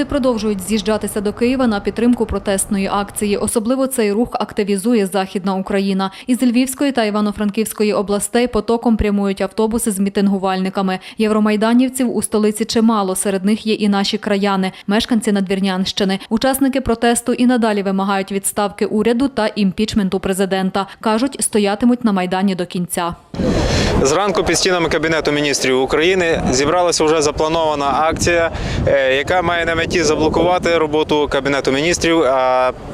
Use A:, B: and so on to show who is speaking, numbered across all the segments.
A: Люди продовжують з'їжджатися до Києва на підтримку протестної акції. Особливо цей рух активізує Західна Україна. Із Львівської та Івано-Франківської областей потоком прямують автобуси з мітингувальниками. Євромайданівців у столиці чимало. Серед них є і наші краяни, мешканці Надвірнянщини. Учасники протесту і надалі вимагають відставки уряду та імпічменту президента. кажуть, стоятимуть на майдані до кінця.
B: Зранку під стінами Кабінету міністрів України зібралася вже запланована акція, е, яка має на меті заблокувати роботу Кабінету міністрів,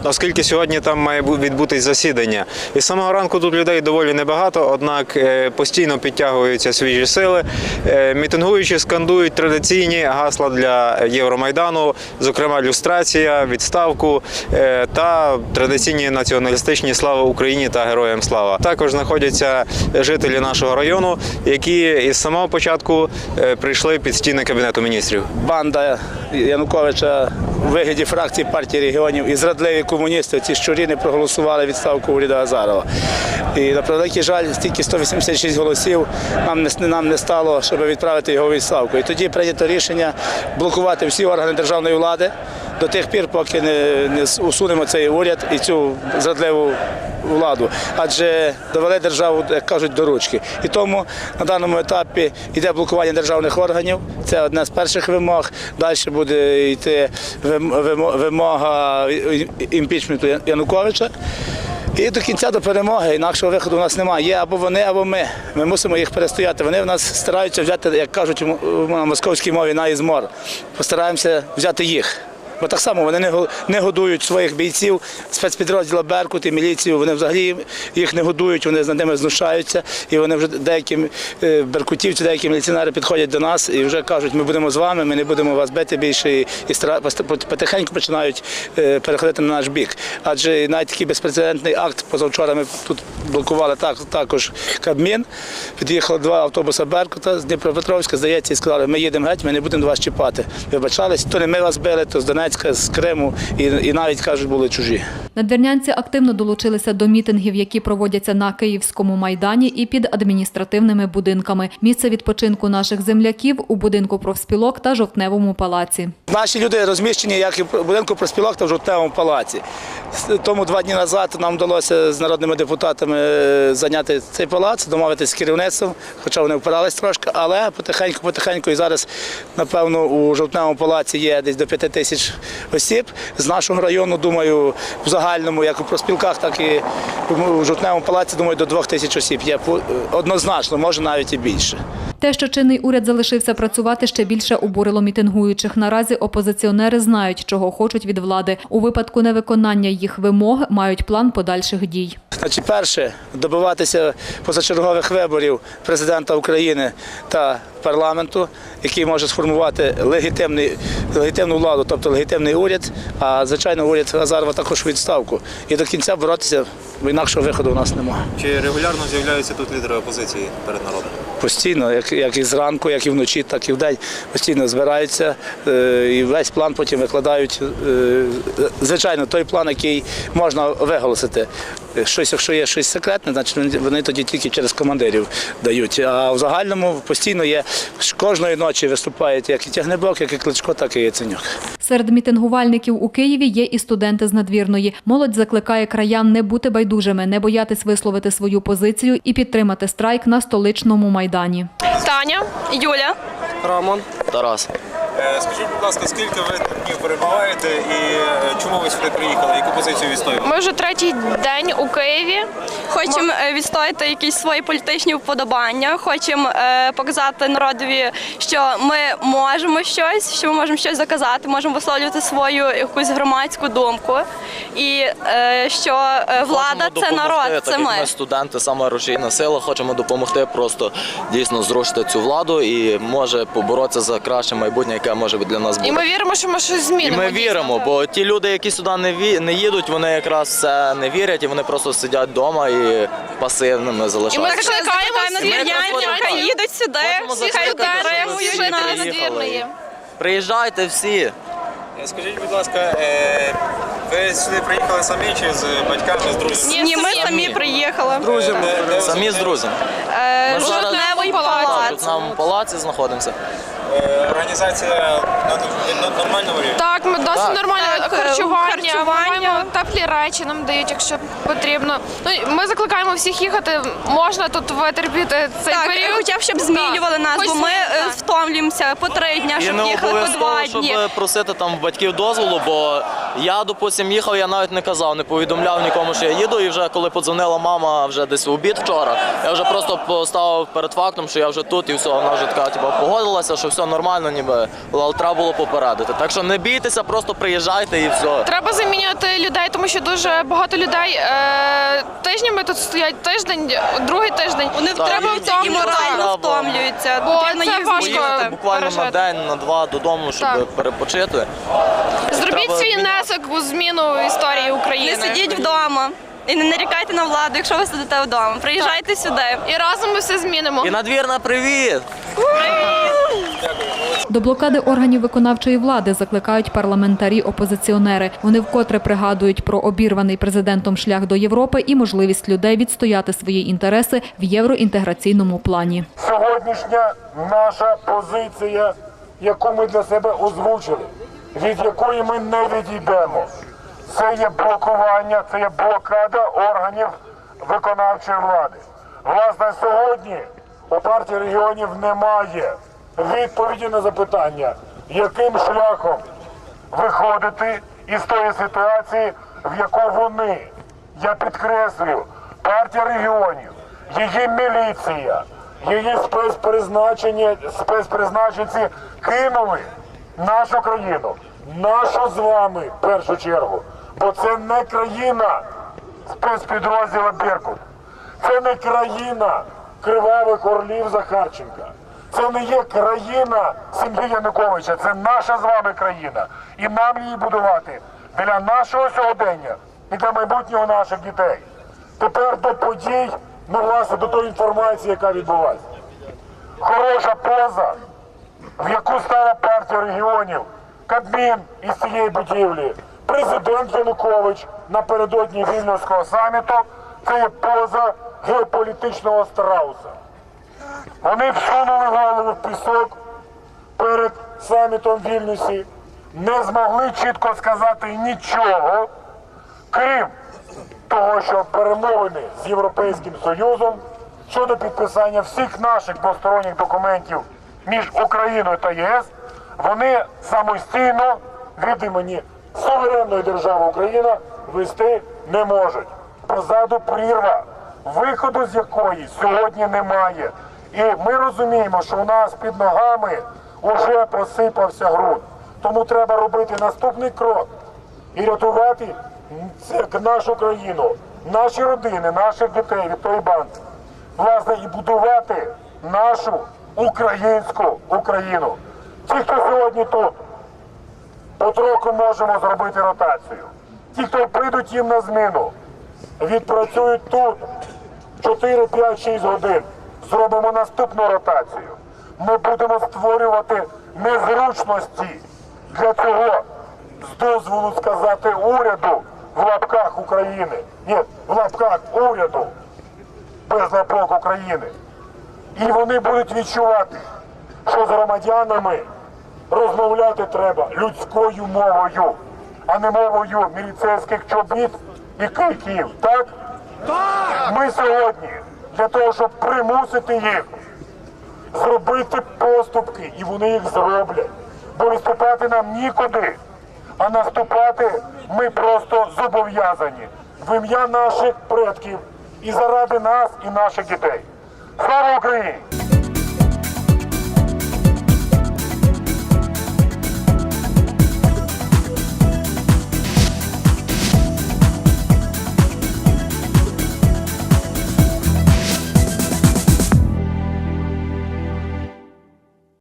B: оскільки сьогодні там має бу- відбутись засідання. І з самого ранку тут людей доволі небагато, однак е, постійно підтягуються свіжі сили. Е, Мітингуючі скандують традиційні гасла для Євромайдану, зокрема люстрація, відставку та традиційні націоналістичні слава Україні та героям слава. Також знаходяться жителі нашого району, які із самого початку е, прийшли під стіни кабінету міністрів.
C: банда Януковича у вигляді фракції партії регіонів і зрадливі комуністи, ці щурі не проголосували відставку уряду Азарова. І на превеликий жаль, стільки 186 голосів нам не, нам не стало, щоб відправити його відставку. І тоді прийнято рішення блокувати всі органи державної влади до тих пір, поки не, не усунемо цей уряд і цю зрадливу владу. Адже довели державу, як кажуть, до ручки. І тому на даному етапі йде блокування державних органів. Це одна з перших вимог. Далі буде йти вимога імпічменту Януковича. І до кінця до перемоги інакшого виходу у нас немає. Є або вони, або ми. Ми мусимо їх перестояти. Вони в нас стараються взяти, як кажуть на московській мові, на ізмор. Постараємося взяти їх. Бо так само вони не годують своїх бійців, спецпідрозділа Беркут і міліцію. Вони взагалі їх не годують, вони над ними знущаються. І вони вже деякі е, беркутівці, деякі міліціонери підходять до нас і вже кажуть, ми будемо з вами, ми не будемо вас бити більше. І, потихеньку починають е, переходити на наш бік. Адже навіть такий безпрецедентний акт позавчора ми тут блокували так, також Кабмін. Під'їхало два автобуси Беркута з Дніпропетровська, здається, і сказали, ми їдемо геть, ми не будемо до вас чіпати. Вибачались, то не ми вас били, то з Донецька, з Криму, і, і навіть кажуть, були чужі.
A: Надвірнянці активно долучилися до мітингів, які проводяться на Київському майдані і під адміністративними будинками. Місце відпочинку наших земляків у будинку профспілок та жовтневому палаці.
C: Наші люди розміщені як і в будинку проспілок та в жовтневому палаці. Тому два дні назад нам вдалося з народними депутатами е, зайняти цей палац, домовитися з керівництвом, хоча вони впирались трошки, але потихеньку, потихеньку. І зараз, напевно, у жовтневому палаці є десь до п'яти тисяч осіб. З нашого району, думаю, в загальному, як у проспілках, так і в жовтневому палаці, думаю, до двох тисяч осіб є однозначно, може навіть і більше.
A: Те, що чинний уряд залишився працювати, ще більше обурило мітингуючих. Наразі опозиціонери знають, чого хочуть від влади. У випадку невиконання їх вимог мають план подальших дій.
C: Значить, перше добиватися позачергових виборів президента України та парламенту, який може сформувати легітимний, легітимну владу, тобто легітимний уряд. А звичайно, уряд Азарова також у відставку. І до кінця боротися, бо інакшого виходу у нас немає.
B: Чи регулярно з'являються тут лідери опозиції перед народом?
C: Постійно, як, як і зранку, як і вночі, так і вдень, постійно збираються е, і весь план потім викладають. е, звичайно, той план, який можна виголосити. Е, Щось, якщо є щось секретне, значить вони- вони тоді тільки через командирів дають. А в загальному постійно є кожної ночі виступають як і Тягнебок, як і Кличко, так і Яценюк.
A: Серед мітингувальників у Києві є і студенти з надвірної. Молодь закликає краян не бути байдужими, не боятись висловити свою позицію і підтримати страйк на столичному майдані.
D: Таня, Юля.
E: Роман. Тарас.
B: Е, Скажіть, будь ласка, скільки ви днів перебуваєте і е, чому ви сюди приїхали? Яку позицію відстоювали?
D: Ми вже третій день у Києві. Хочемо е, відстояти якісь свої політичні вподобання. Хочемо показати народові, що ми можемо щось, що ми можемо щось заказати, можемо висловлювати свою якусь громадську думку. І що влада це народ, це ми.
E: Ми студенти, саме рушійна сила. Хочемо допомогти просто дійсно зрушити цю владу і може поборотися за краще майбутнє, яке може для нас бути.
F: І ми віримо, що ми щось
E: І
F: змінимо.
E: ми
F: дійсно.
E: віримо, бо ті люди, які сюди не ві- не їдуть, вони якраз це не вірять, і вони просто сидять вдома і пасивними
F: І ми
E: залишаються.
F: закликаємо
D: надвірнянців, хай їдуть сюди,
E: Хочемо
D: всі хай
E: закликати, щоб
D: підтримують
E: всі
D: нас.
E: приїхали. Приїжджайте всі.
B: Скажіть, будь ласка, е, Ви сюди приїхали самі чи з батьками, з друзями?
D: Ні, ми самі приїхали.
E: Самі з друзями.
D: Е,
E: Ми зараз
D: Жовтневий
E: в
D: палац.
E: Палаці знаходимося.
B: Е, Організація на, на нормальному рівні?
F: Так, ми досить
D: Так.
F: нормальне
D: Так, е,
F: харчування,
D: харчування.
F: маємо теплі речі нам дають, якщо потрібно. Ну і ми закликаємо всіх їхати. Можна тут витерпіти цей
D: Так,
F: період.
D: хоча б щоб змінювали нас,
F: Хоч
D: бо ми е,
F: так.
D: втомлюємося по три дня,
E: І
D: щоб
E: не
D: їхали по
E: обов'язково,
D: два
E: щоб
D: дні.
E: просити там в батьків дозволу, бо я, допустим, їхав, я навіть не казав, не повідомляв нікому, що я їду. І вже коли подзвонила мама вже десь в обід вчора, я вже просто поставив перед фактом, що я вже тут і все. Вона вже така, типу, погодилася, що все нормально, ніби але треба було попередити. Так що не бійтеся, просто приїжджайте і все.
F: Треба замінювати людей, тому що дуже багато людей е, тижнями тут стоять тиждень, другий тиждень.
D: Вони
E: Так,
D: втомлюються і
E: їм
D: морально
E: треба.
D: втомлюються.
F: Бо
D: Потрібно
F: це
D: їх
F: важко.
E: Буквально на день, на два додому, щоб
F: Так.
E: перепочити.
F: Зробіть
E: Треба
F: свій
E: міняти.
F: Внесок у зміну історії України.
D: Не сидіть вдома і не нарікайте на владу, якщо ви сидите вдома. Приїжджайте сюди.
F: І разом ми все змінимо.
E: І надвірна привіт!
A: До блокади органів виконавчої влади закликають парламентарі-опозиціонери. Вони вкотре пригадують про обірваний президентом шлях до Європи і можливість людей відстояти свої інтереси в євроінтеграційному плані.
G: Сьогоднішня наша позиція, яку ми для себе озвучили, від якої ми не відійдемо, це є блокування, це є блокада органів виконавчої влади. Власне, сьогодні у партії регіонів немає відповіді на запитання, яким шляхом виходити із тої ситуації, в яку вони, я підкреслюю, партія регіонів, її міліція, її спецпризначення, спецпризначенці кинули нашу країну, нашу з вами в першу чергу. Бо це не країна спецпідрозділа Беркут. Це не країна кривавих орлів Захарченка. Це не є країна сім'ї Януковича, це наша з вами країна. І нам її будувати для нашого сьогодення і для майбутнього наших дітей. Тепер до подій, ну власне, до тої інформації, яка відбулася. Хороша поза, в яку стала партія регіонів, Кабмін із цієї будівлі, президент Янукович напередодні Вільнюського саміту, це є поза геополітичного страуса. Вони всунули голову в пісок перед самітом Вільнюсі, не змогли чітко сказати нічого, крім того, що перемовини з Європейським Союзом щодо підписання всіх наших двосторонніх документів між Україною та ЄС, вони самостійно від імені суверенної держави Україна вести не можуть. Позаду прірва, виходу з якої сьогодні немає. І ми розуміємо, що у нас під ногами вже посипався ґрунт. Тому треба робити наступний крок і рятувати нашу країну, наші родини, наших дітей від тої банди. Власне, і будувати нашу українську Україну. Ті, хто сьогодні тут, потроху можемо зробити ротацію. Ті, хто прийдуть їм на зміну, відпрацюють тут 4, 5, 6 годин. Зробимо наступну ротацію. Ми будемо створювати незручності для цього з дозволу сказати уряду в лапках України. Ні, в лапках уряду без лапок України. І вони будуть відчувати, що з громадянами розмовляти треба людською мовою, а не мовою міліцейських чобіт і кийків. Так? Так! Ми сьогодні для того, щоб примусити їх зробити поступки, і вони їх зроблять. Бо відступати нам нікуди, а наступати ми просто зобов'язані в ім'я наших предків і заради нас і наших дітей. Слава Україні!